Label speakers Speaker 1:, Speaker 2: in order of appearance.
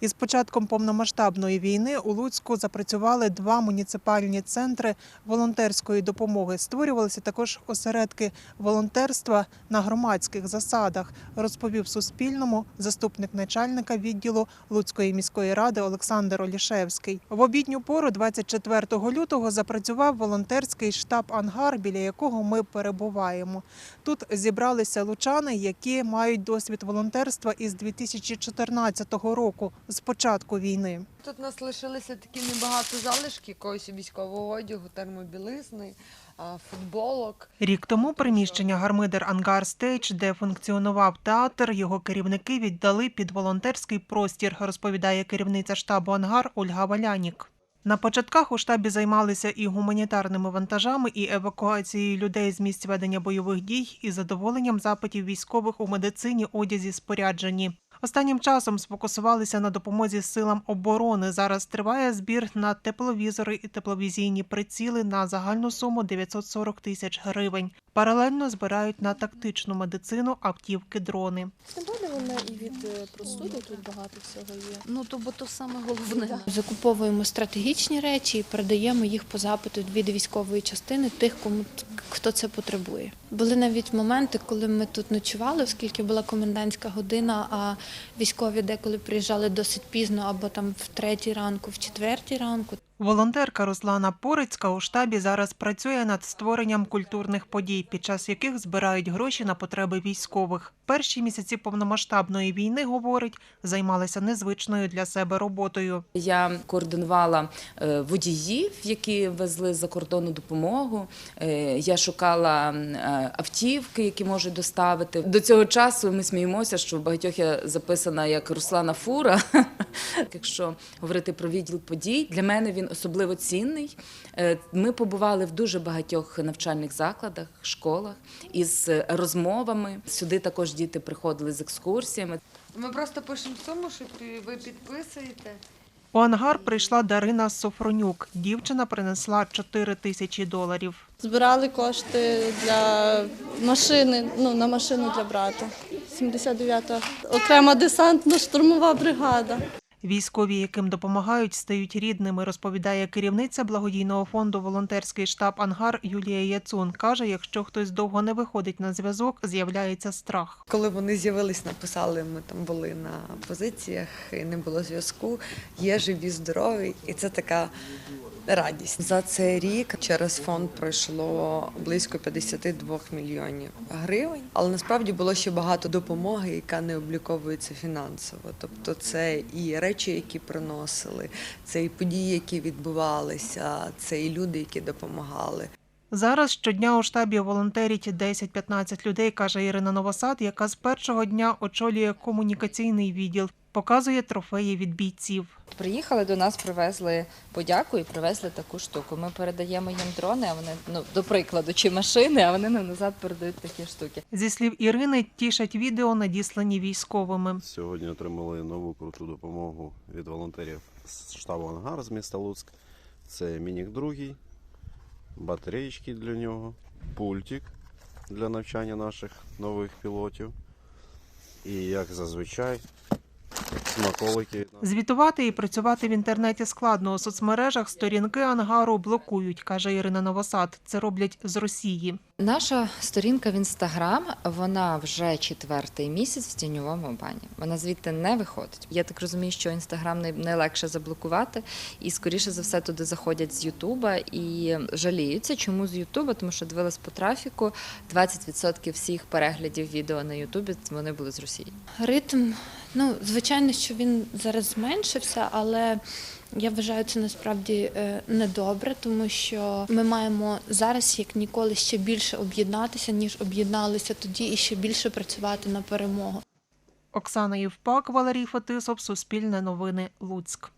Speaker 1: Із початком повномасштабної війни у Луцьку запрацювали два муніципальні центри волонтерської допомоги. Створювалися також осередки волонтерства на громадських засадах, розповів Суспільному заступник начальника відділу Луцької міської ради Олександр Олішевський. В обідню пору 24 лютого запрацював волонтерський штаб Ангар, біля якого ми перебуваємо. Тут зібралися лучани, які мають досвід волонтерства із 2014 року, з початку війни.
Speaker 2: Тут у нас лишилися такі небагато залишки якогось військового одягу, термобілизни, футболок.
Speaker 1: Рік тому приміщення Гармидер Ангар Стейдж, де функціонував театр, його керівники віддали під волонтерський простір, розповідає керівниця штабу Ангар Ольга Валянік. На початках у штабі займалися і гуманітарними вантажами, і евакуацією людей з місць ведення бойових дій, і задоволенням запитів військових у медицині, одязі, спорядженні. Останнім часом сфокусувалися на допомозі силам оборони. Зараз триває збір на тепловізори і тепловізійні приціли на загальну суму 940 тисяч гривень. Паралельно збирають на тактичну медицину автівки дрони.
Speaker 3: Не і від е, простуди, тут багато всього є.
Speaker 4: Ну то бо то саме головне.
Speaker 3: Закуповуємо стратегічні речі і передаємо їх по запиту від військової частини тих, кому хто це потребує. Були навіть моменти, коли ми тут ночували, оскільки була комендантська година, а військові деколи приїжджали досить пізно, або там в третій ранку, в четвертій ранку.
Speaker 1: Волонтерка Руслана Порицька у штабі зараз працює над створенням культурних подій, під час яких збирають гроші на потреби військових. Перші місяці повномасштабної війни, говорить, займалися незвичною для себе роботою.
Speaker 5: Я координувала е, водіїв, які везли за кордону допомогу. Е, Я шукала е, автівки, які можуть доставити. До цього часу ми сміємося, що в багатьох я записана як Руслана Фура. Якщо говорити про відділ подій, для мене він особливо цінний. Е, Ми побували в дуже багатьох навчальних закладах, школах із розмовами. Сюди також діти приходили з екскурсіями.
Speaker 2: Ми просто пишемо суму, що ви підписуєте.
Speaker 1: У ангар прийшла Дарина Софронюк. Дівчина принесла 4 тисячі доларів.
Speaker 6: Збирали кошти для машини, ну на машину для брата. 79-та окрема десантно-штурмова бригада.
Speaker 1: Військові, яким допомагають, стають рідними, розповідає керівниця благодійного фонду Волонтерський штаб Ангар Юлія Яцун. Каже, якщо хтось довго не виходить на зв'язок, з'являється страх.
Speaker 2: Коли вони з'явились, написали, ми там були на позиціях, і не було зв'язку. Є живі, здорові, і це така радість. За цей рік через фонд пройшло близько 52 мільйонів гривень. Але насправді було ще багато допомоги, яка не обліковується фінансово. Тобто, це і речі, які приносили, це і події, які відбувалися, це і люди, які допомагали.
Speaker 1: Зараз щодня у штабі волонтерять 10-15 людей, каже Ірина Новосад, яка з першого дня очолює комунікаційний відділ. Показує трофеї від бійців.
Speaker 4: Приїхали до нас, привезли подяку і привезли таку штуку. Ми передаємо їм дрони, а вони, ну, до прикладу, чи машини, а вони нам назад передають такі штуки.
Speaker 1: Зі слів Ірини, тішать відео, надіслані військовими.
Speaker 7: Сьогодні отримали нову круту допомогу від волонтерів з штабу Ангар з міста Луцьк. Це Мінік другий, батареєчки для нього, пультик для навчання наших нових пілотів. І як зазвичай, смаколики.
Speaker 1: Звітувати і працювати в інтернеті складно. У соцмережах сторінки ангару блокують, каже Ірина Новосад. Це роблять з Росії.
Speaker 4: Наша сторінка в інстаграм, вона вже четвертий місяць в тіньовому бані. Вона звідти не виходить. Я так розумію, що інстаграм найлегше заблокувати, і скоріше за все туди заходять з Ютуба і жаліються. Чому з Ютуба? Тому що дивилась по трафіку 20% всіх переглядів відео на Ютубі вони були з Росії.
Speaker 3: Ритм, ну звичайно, що він зараз зменшився, але я вважаю це насправді е, недобре, тому що ми маємо зараз як ніколи ще більше об'єднатися, ніж об'єдналися тоді, і ще більше працювати на перемогу.
Speaker 1: Оксана Євпак, Валерій Фетисов, Суспільне новини, Луцьк.